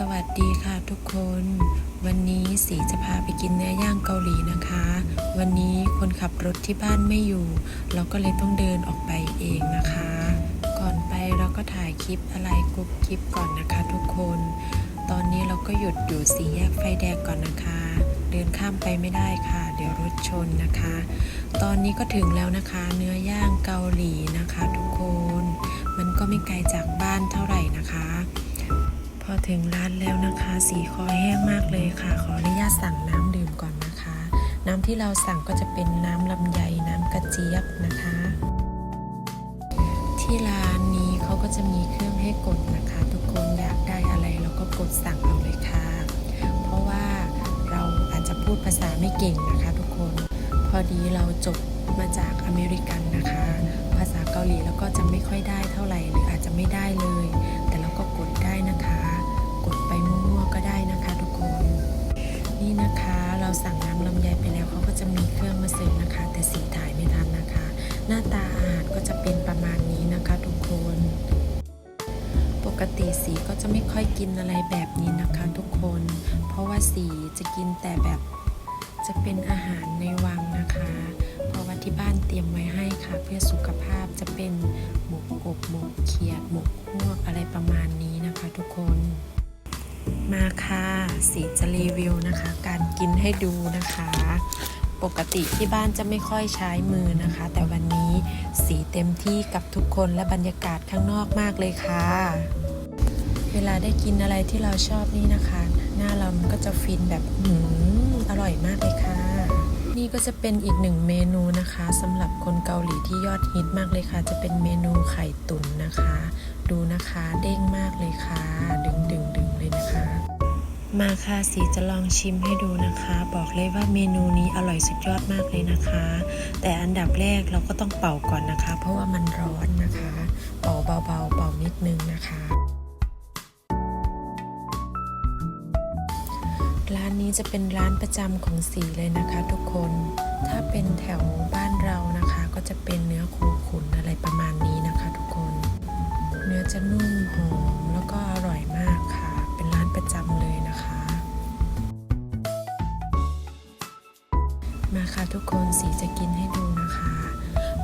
สวัสดีค่ะทุกคน วันนี้สีจะพาไปกินเนื้อย่างเกาหลีนะคะ วันนี้คนขับรถที่บ้านไม่อยู่ เราก็เลยต้องเดินออกไปเองนะคะ ก่อนไปเราก็ถ่ายคลิปอะไรกรุ๊ปคลิปก่อนนะคะทุกคน ตอนนี้เราก็หยุดอยู่สี่แยกไฟแดงก่อนนะคะ เดินข้ามไปไม่ได้ค่ะ เดี๋ยวรถชนนะคะ ตอนนี้ก็ถึงแล้วนะคะ เนื้อย่างเกาหลีนะคะ ทุกคน มันก็ไม่ไกลจากบ้านเท่าไหร่นะคะ ถึงร้านแล้วนะคะ สีคอแห้งมากเลยค่ะ ขออนุญาตสั่งน้ำดื่มก่อนนะคะ น้ำที่เราสั่งก็จะเป็นน้ำลำไยน้ำกระเจี๊ยบนะคะ ที่ร้านนี้เขาก็จะมีเครื่องให้กดนะคะ ทุกคนอยากได้อะไรเราก็กดสั่งเอาเลยค่ะ เพราะว่าเราอาจจะพูดภาษาไม่เก่งนะคะ ทุกคน พอดีเราจบมาจากอเมริกันนะคะ ภาษาเกาหลีแล้วก็จะไม่ค่อยได้เท่าไหร่หรืออาจจะไม่ได้ นี่นะคะ เราสั่งน้ำลำไยไปแล้วเขาก็จะมีเครื่องมาเสิร์ฟนะคะ แต่สีถ่ายไม่ทันนะคะ หน้าตาอาหารก็จะเป็นประมาณนี้นะคะทุกคน ปกติสีก็จะไม่ค่อยกินอะไรแบบนี้นะคะทุกคน เพราะว่าสีจะกินแต่แบบจะเป็นอาหารในวังนะคะ เพราะว่าที่บ้านเตรียมไว้ให้ค่ะ เพื่อสุขภาพจะเป็นหมกกบหม สีจะรีวิวนะคะ การกินให้ดูนะคะ ปกติที่บ้านจะไม่ค่อยใช้มือนะคะ แต่วันนี้สีเต็มที่กับทุกคนและบรรยากาศข้างนอกมากเลยค่ะ เวลาได้กินอะไรที่เราชอบนี่นะคะ หน้าเรามันก็จะฟินแบบหืมอร่อยมากเลยค่ะนี่ก็จะเป็นอีกหนึ่งเมนูนะคะสำหรับคนเกาหลีที่ยอดฮิตมากเลยค่ะ จะเป็นเมนูไข่ตุ๋นนะคะ ดูนะคะเด้งมากเลยค่ะ ดึงดึงดึงเลยนะคะ มาค่ะสีจะลองชิมให้ดูนะคะ บอกเลยว่าเมนูนี้อร่อยสุดยอดมากเลยนะคะ แต่อันดับแรกเราก็ต้องเป่าก่อนนะคะ เพราะว่ามันร้อนนะคะ เป่าเบาๆ เป่านิดนึงนะคะ ร้านนี้จะเป็นร้านประจำของสีเลยนะคะทุกคน ถ้าเป็นแถวบ้านเรานะคะ ก็จะเป็นเนื้อคูขุนอะไรประมาณนี้นะคะ ทุกคน เนื้อจะนุ่มหอมแล้วก็อร่อยมาก มาค่ะทุกคนสีจะกินให้ดูนะคะ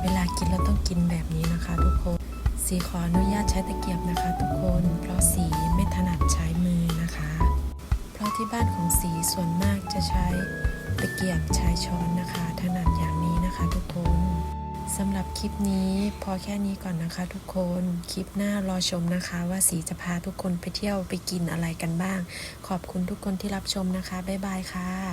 เวลากินเราต้องกินแบบนี้นะคะ ทุกคนสีขออนุญาตใช้ตะเกียบนะคะ ทุกคนเพราะสีไม่ถนัดใช้มือนะคะ เพราะที่บ้านของสีส่วนมากจะใช้ตะเกียบใช้ช้อนนะคะ ถนัดอย่างนี้นะคะ ทุกคนสำหรับคลิปนี้พอแค่นี้ก่อนนะคะ ทุกคน คลิปหน้ารอชมนะคะ ว่าสีจะพาทุกคนไปเที่ยวไปกินอะไรกันบ้าง ขอบคุณทุกคนที่รับชมนะคะ บ๊ายบายค่ะ